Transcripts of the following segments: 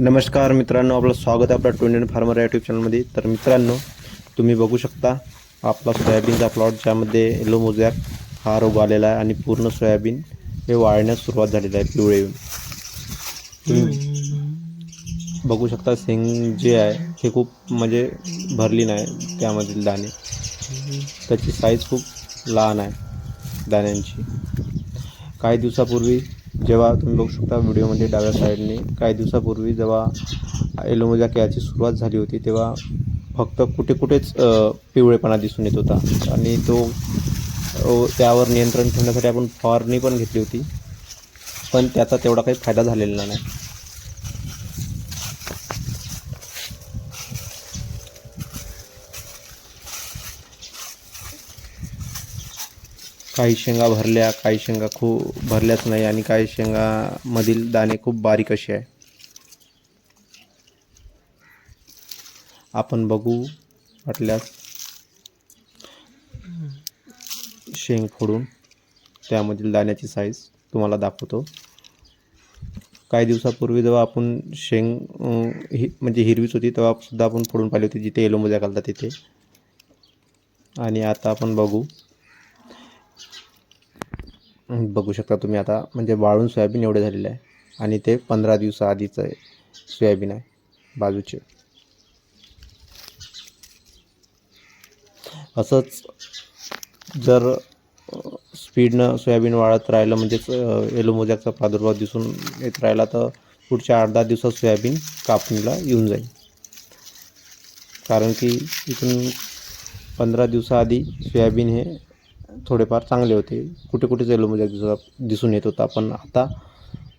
नमस्कार मित्रांनो आपलं स्वागत आहे आपल्या टोनियन फार्मर या यूट्यूब चॅनलमध्ये तर मित्रांनो तुम्ही बघू शकता आपला सोयाबीनचा प्लॉट ज्यामध्ये येलो मोजॅक हा रोग आलेला आहे आणि पूर्ण सोयाबीन हे वाळण्यास सुरुवात झालेली आहे पिवळे येऊन तुम्ही बघू शकता शेंग जे आहे हे खूप म्हणजे भरली नाही त्यामधील दाणे. त्याची साईज खूप लहान आहे दाण्यांची. काही दिवसापूर्वी जेव्हा तुम्ही बघू शकता व्हिडिओमध्ये डाव्या साईडने काही दिवसापूर्वी जेव्हा एलोमोजा याची सुरुवात झाली होती तेव्हा फक्त कुठे कुठेच पिवळेपणा दिसून येत होता. आणि तो त्यावर नियंत्रण ठेवण्यासाठी आपण फवारणी पण घेतली होती. पण त्याचा तेवढा काही फायदा झालेला नाही. काही शेंगा भरल्या काही शेंगा खूप भरल्याच नाही आणि काही शेंगामधील दाणे खूप बारीक असे आहे. आपण बघू वाटल्यास. शेंग फोडून त्यामधील दाण्याची साईज तुम्हाला दाखवतो. काही दिवसापूर्वी जेव्हा आपण शेंग हि ही म्हणजे हिरवीच होती तेव्हा सुद्धा आपण फोडून पाहिली होती जिथे येलो घालतात तिथे. आणि आता आपण बघू. बघू शकता तुम्ही आता. म्हणजे वाळून सोयाबीन एवढे झालेले आहे. आणि ते पंधरा दिवसाआधीचं आहे. सोयाबीन आहे. बाजूचे. असंच जर स्पीडनं सोयाबीन वाढत राहिलं म्हणजेच येलो मोजॅकचा प्रादुर्भाव दिसून येत राहिला तर पुढच्या आठ दहा दिवसात सोयाबीन कापणीला येऊन जाईल. कारण की इथून पंधरा दिवसाआधी सोयाबीन हे थोडेफार चांगले होते. कुठे कुठे येलो मोजॅक दिसत दिसून येत होता पण आता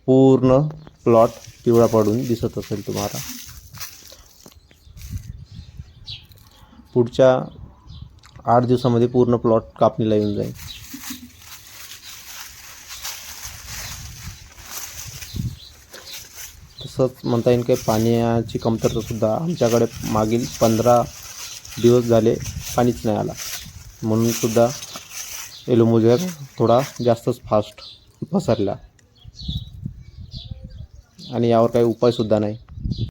पूर्ण प्लॉट पिवळा पडून दिसत असेल तुम्हाला. पुढच्या आठ दिवसामध्ये पूर्ण प्लॉट कापणीला येऊन जाईल. तसंच म्हणता येईल काही पाण्याची कमतरतासुद्धा आमच्याकडे मागील पंधरा दिवस झाले पाणीच नाही आला. म्हणून सुद्धा थोडा जास्तच फास्ट पसरला. आणि यावर काही उपायसुद्धा नाही.